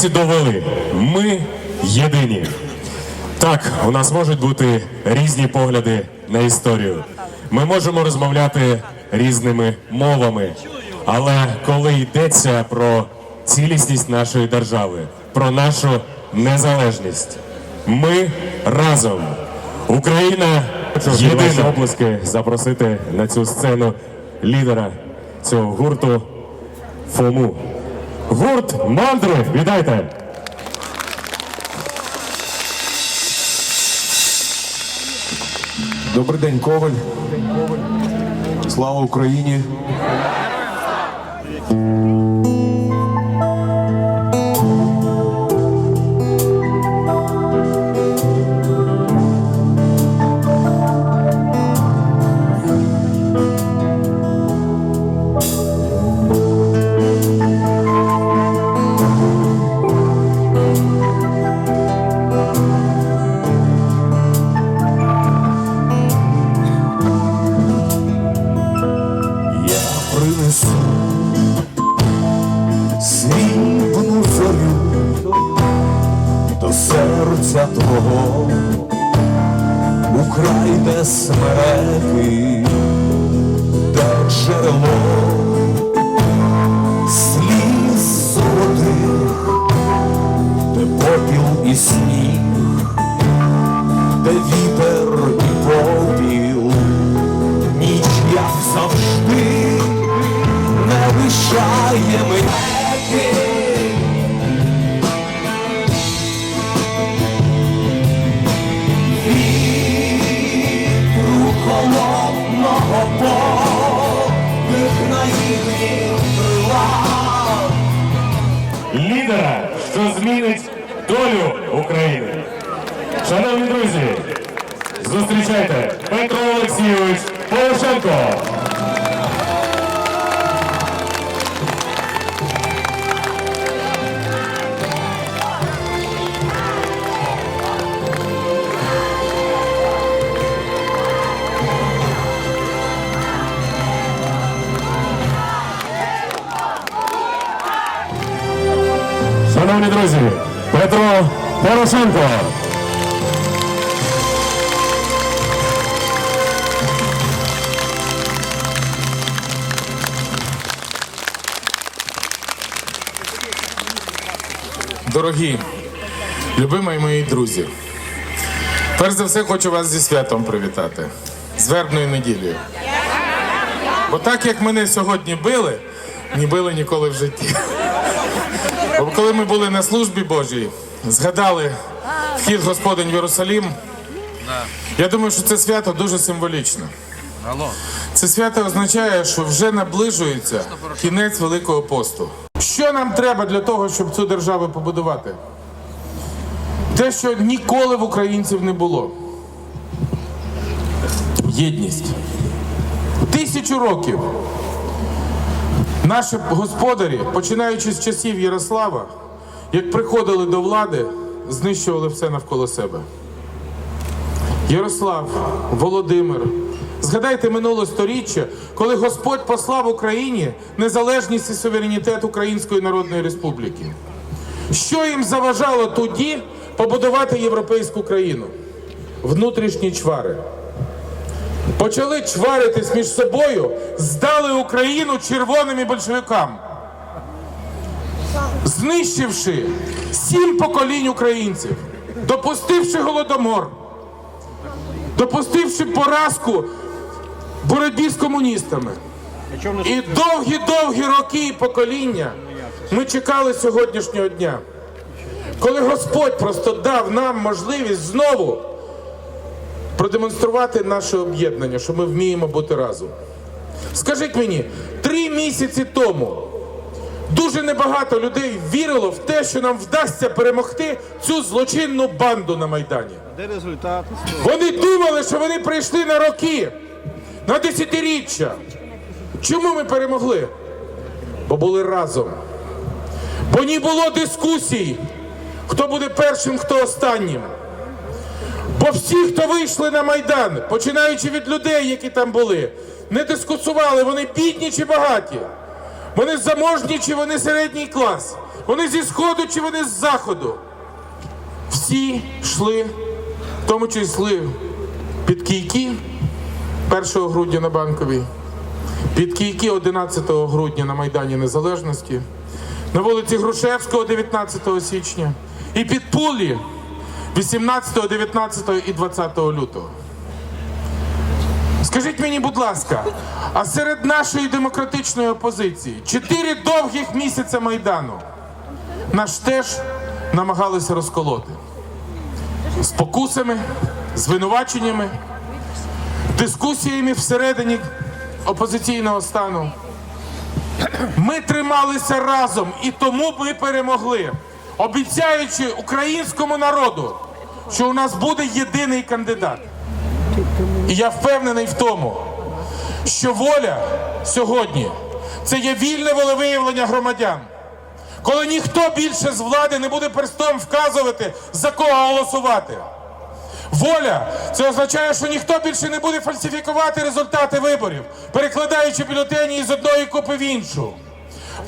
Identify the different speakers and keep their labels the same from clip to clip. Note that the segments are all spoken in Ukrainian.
Speaker 1: українці довели, ми єдині. Так, у нас можуть бути різні погляди на історію. Ми можемо розмовляти різними мовами. Але коли йдеться про цілісність нашої держави, про нашу незалежність, ми разом. Україна єдина обласки запросити на цю сцену лідера цього гурту Фому. Гурт мандри, вітайте!
Speaker 2: Добрий день, Коваль. Слава Україні.
Speaker 3: Смереки, де джерело сліз золотих, де попіл і сніг, де вітер і попіл ніч, як завжди, не лишає мене.
Speaker 1: України. Шановні друзі, зустрічайте Петро Олексійович Порошенко. Шановні друзі, Петро Порошенко.
Speaker 4: Дорогі, любимі мої друзі, перш за все хочу вас зі святом привітати, з вербною неділею. Бо так як мене сьогодні били, не били ніколи в житті. Коли ми були на службі Божій, згадали вхід Господень в Єрусалім, я думаю, що це свято дуже символічне. Це свято означає, що вже наближується кінець Великого посту. Що нам треба для того, щоб цю державу побудувати? Те, що ніколи в українців не було. Єдність. Тисячу років наші господарі, починаючи з часів Ярослава, як приходили до влади, знищували все навколо себе. Ярослав, Володимир. Згадайте минуле сторіччя, коли Господь послав Україні незалежність і суверенітет Української Народної Республіки. Що їм заважало тоді побудувати європейську країну? Внутрішні чвари. Почали чваритись між собою, здали Україну червоним і большевикам, знищивши сім поколінь українців, допустивши голодомор допустивши поразку в боротьбі з комуністами. І довгі-довгі роки і покоління ми чекали сьогоднішнього дня, коли Господь просто дав нам можливість знову продемонструвати наше об'єднання, що ми вміємо бути разом. Скажіть мені, три місяці тому дуже небагато людей вірило в те, що нам вдасться перемогти цю злочинну банду на Майдані.
Speaker 5: Де результати?
Speaker 4: Вони думали, що вони прийшли на роки, на десятиріччя. Чому ми перемогли? Бо були разом. Бо не було дискусій, хто буде першим, хто останнім. Бо всі, хто вийшли на Майдан, починаючи від людей, які там були, не дискусували, вони бідні чи багаті. Вони заможні чи вони середній клас? Вони зі сходу чи вони з заходу? Всі йшли, в тому числі під кійки 1 грудня на банковій, під кійки 11 грудня на Майдані Незалежності, на вулиці Грушевського 19 січня і під пулі 18, 19 і 20 лютого. Скажіть мені, будь ласка, а серед нашої демократичної опозиції чотири довгих місяця Майдану нас теж намагалися розколоти з покусами, звинуваченнями, дискусіями всередині опозиційного стану. Ми трималися разом і тому ми перемогли, обіцяючи українському народу, що у нас буде єдиний кандидат. І я впевнений в тому, що воля сьогодні це є вільне волевиявлення громадян. Коли ніхто більше з влади не буде перстом вказувати, за кого голосувати. Воля це означає, що ніхто більше не буде фальсифікувати результати виборів, перекладаючи бюлетені із одної купи в іншу.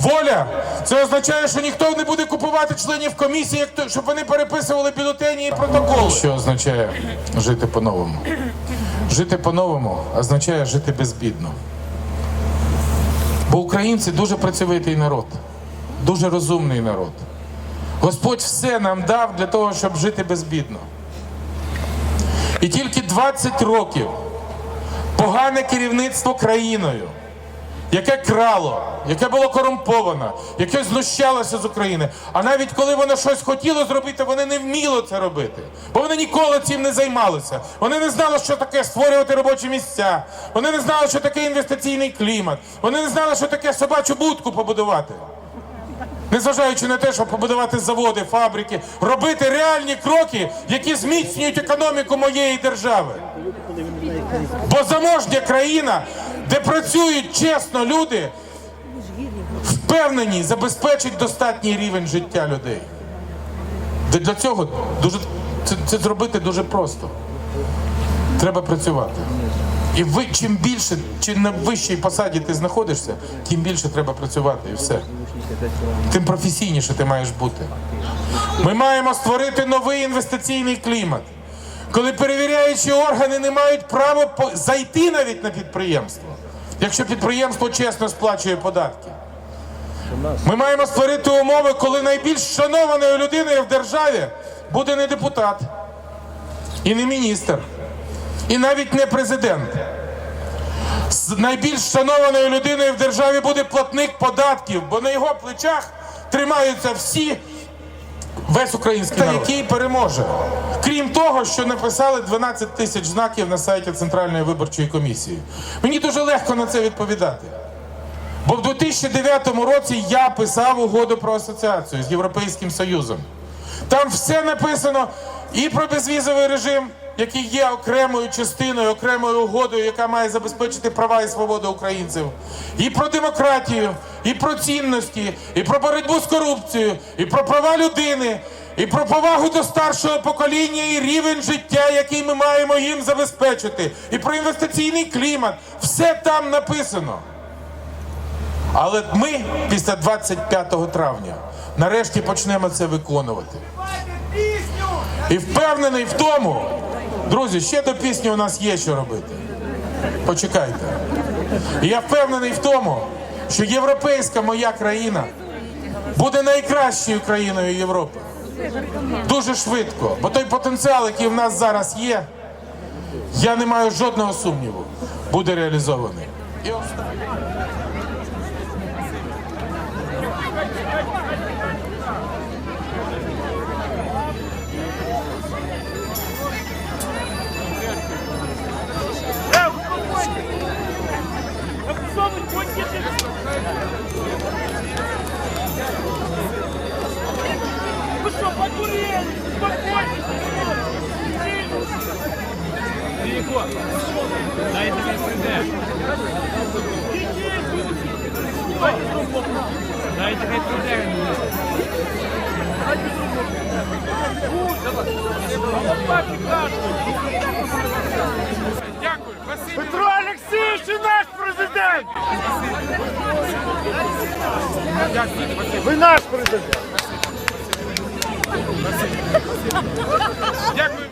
Speaker 4: Воля це означає, що ніхто не буде купувати членів комісії, як то- щоб вони переписували бюлетені і протоколи. Що означає жити по-новому? Жити по-новому означає жити безбідно. Бо українці дуже працьовитий народ, дуже розумний народ. Господь все нам дав для того, щоб жити безбідно. І тільки 20 років погане керівництво країною, яке крало, яке було корумповано, яке знущалося з України. А навіть коли воно щось хотіло зробити, вони не вміло це робити. Бо вони ніколи цим не займалися. Вони не знали, що таке створювати робочі місця. Вони не знали, що таке інвестиційний клімат. Вони не знали, що таке собачу будку побудувати. Незважаючи на те, щоб побудувати заводи, фабрики, робити реальні кроки, які зміцнюють економіку моєї держави. Бо заможня країна, де працюють чесно люди, впевнені, забезпечить достатній рівень життя людей. Для цього дуже це, це зробити дуже просто. Треба працювати. І ви чим більше, чим на вищій посаді ти знаходишся, тим більше треба працювати і все. Тим професійніше ти маєш бути. Ми маємо створити новий інвестиційний клімат, коли перевіряючі органи не мають права зайти навіть на підприємство, якщо підприємство чесно сплачує податки. Ми маємо створити умови, коли найбільш шанованою людиною в державі буде не депутат і не міністр, і навіть не президент. З найбільш шанованою людиною в державі буде платник податків, бо на його плечах тримаються всі весь український народ, який переможе. Крім того, що написали 12 тисяч знаків на сайті Центральної виборчої комісії. Мені дуже легко на це відповідати. Бо в 2009 році я писав угоду про асоціацію з Європейським Союзом. Там все написано і про безвізовий режим, який є окремою частиною, окремою угодою, яка має забезпечити права і свободу українців, і про демократію, і про цінності, і про боротьбу з корупцією, і про права людини, і про повагу до старшого покоління і рівень життя, який ми маємо їм забезпечити, і про інвестиційний клімат. Все там написано. Але ми після 25 травня нарешті почнемо це виконувати. І впевнений в тому, друзі, ще до пісні у нас є що робити. Почекайте. І я впевнений в тому, що європейська моя країна буде найкращою країною Європи. Дуже швидко. Бо той потенціал, який в нас зараз є, я не маю жодного сумніву, буде реалізований. І останнє.
Speaker 2: Вы что, подурели? Успокойтесь! Далеко. Дайте мне прийде. Дайте хай прийде. Дякую. Петро Олексійович, наш
Speaker 4: президент! Ви наш президент!
Speaker 6: Дякую.